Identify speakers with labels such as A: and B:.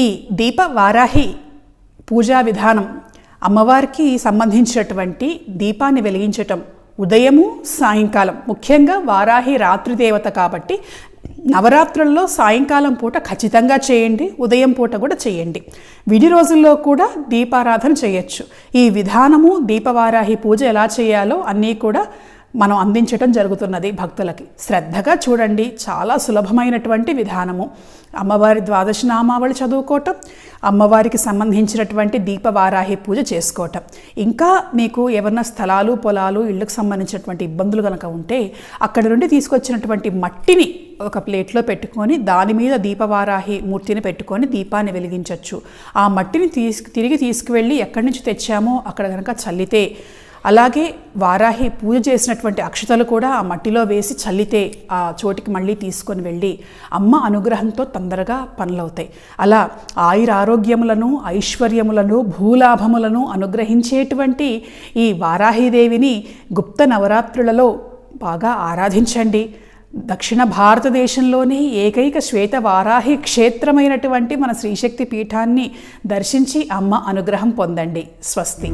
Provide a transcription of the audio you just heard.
A: ఈ దీప వారాహి పూజా విధానం అమ్మవారికి సంబంధించినటువంటి దీపాన్ని వెలిగించటం ఉదయము సాయంకాలం. ముఖ్యంగా వారాహి రాత్రి దేవత కాబట్టి నవరాత్రుల్లో సాయంకాలం పూట ఖచ్చితంగా చేయండి ఉదయం పూట కూడా చేయండి. విడి రోజుల్లో కూడా దీపారాధన చేయొచ్చు. ఈ విధానము దీపవారాహి పూజ ఎలా చేయాలో అన్నీ కూడా మనం అందించటం జరుగుతున్నది భక్తులకి. శ్రద్ధగా చూడండి. చాలా సులభమైనటువంటి విధానము. అమ్మవారి ద్వాదశ నామావళి చదువుకోవటం అమ్మవారికి సంబంధించినటువంటి దీపవారాహి పూజ చేసుకోవటం. ఇంకా మీకు ఏమన్నా స్థలాలు పొలాలు ఇళ్ళకు సంబంధించినటువంటి ఇబ్బందులు కనుక ఉంటే అక్కడి నుండి తీసుకొచ్చినటువంటి మట్టిని ఒక ప్లేట్లో పెట్టుకొని దాని మీద దీపవారాహి మూర్తిని పెట్టుకొని దీపాన్ని వెలిగించవచ్చు ఆ మట్టిని తీసు తిరిగి తీసుకువెళ్ళి ఎక్కడి నుంచి తెచ్చామో అక్కడ కనుక చల్లితే అలాగే వారాహి పూజ చేసినటువంటి అక్షతలు కూడా ఆ మట్టిలో వేసి చల్లితే ఆ చోటికి మళ్ళీ తీసుకొని వెళ్ళి అమ్మ అనుగ్రహంతో తొందరగా పనులవుతాయి. అలా ఆయురారోగ్యములను ఐశ్వర్యములను భూలాభములను అనుగ్రహించేటువంటి ఈ వారాహిదేవిని గుప్త నవరాత్రులలో బాగా ఆరాధించండి. దక్షిణ భారతదేశంలోని ఏకైక శ్వేత వారాహి క్షేత్రమైనటువంటి మన శ్రీశక్తి పీఠాన్ని దర్శించి అమ్మ అనుగ్రహం పొందండి. స్వస్తి.